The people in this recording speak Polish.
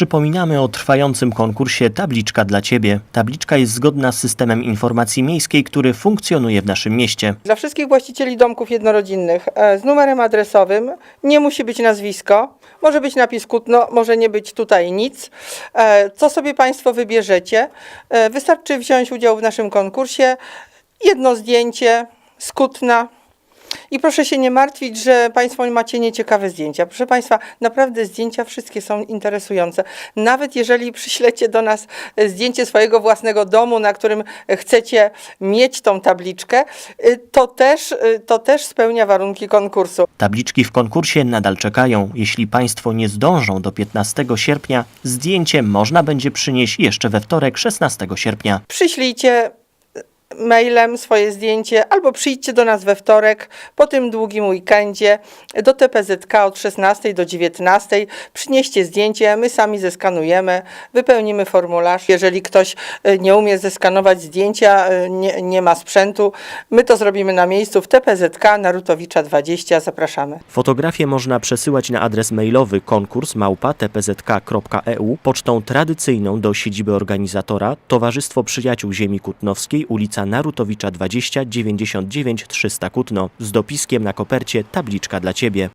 Przypominamy o trwającym konkursie Tabliczka dla Ciebie. Tabliczka jest zgodna z systemem informacji miejskiej, który funkcjonuje w naszym mieście. Dla wszystkich właścicieli domków jednorodzinnych e, z numerem adresowym nie musi być nazwisko, może być napis Kutno, może nie być tutaj nic. E, Co sobie Państwo wybierzecie? E, Wystarczy wziąć udział w naszym konkursie, jedno zdjęcie z Kutna. I proszę się nie martwić, że Państwo macie nieciekawe zdjęcia. Proszę Państwa, naprawdę zdjęcia wszystkie są interesujące. Nawet jeżeli przyślecie do nas zdjęcie swojego własnego domu, na którym chcecie mieć tą tabliczkę, to też, to też spełnia warunki konkursu. Tabliczki w konkursie nadal czekają. Jeśli Państwo nie zdążą do 15 sierpnia, zdjęcie można będzie przynieść jeszcze we wtorek 16 sierpnia. Przyślijcie mailem swoje zdjęcie albo przyjdźcie do nas we wtorek po tym długim weekendzie do TPZK od 16 do 19. Przynieście zdjęcie, my sami zeskanujemy, wypełnimy formularz. Jeżeli ktoś y, nie umie zeskanować zdjęcia, y, nie, nie ma sprzętu, my to zrobimy na miejscu w TPZK Narutowicza 20. Zapraszamy. Fotografie można przesyłać na adres mailowy konkurs małpa tpzk.eu pocztą tradycyjną do siedziby organizatora Towarzystwo Przyjaciół Ziemi Kutnowskiej, ulica Narutowicza 20 99 300 Kutno z dopiskiem na kopercie Tabliczka dla Ciebie.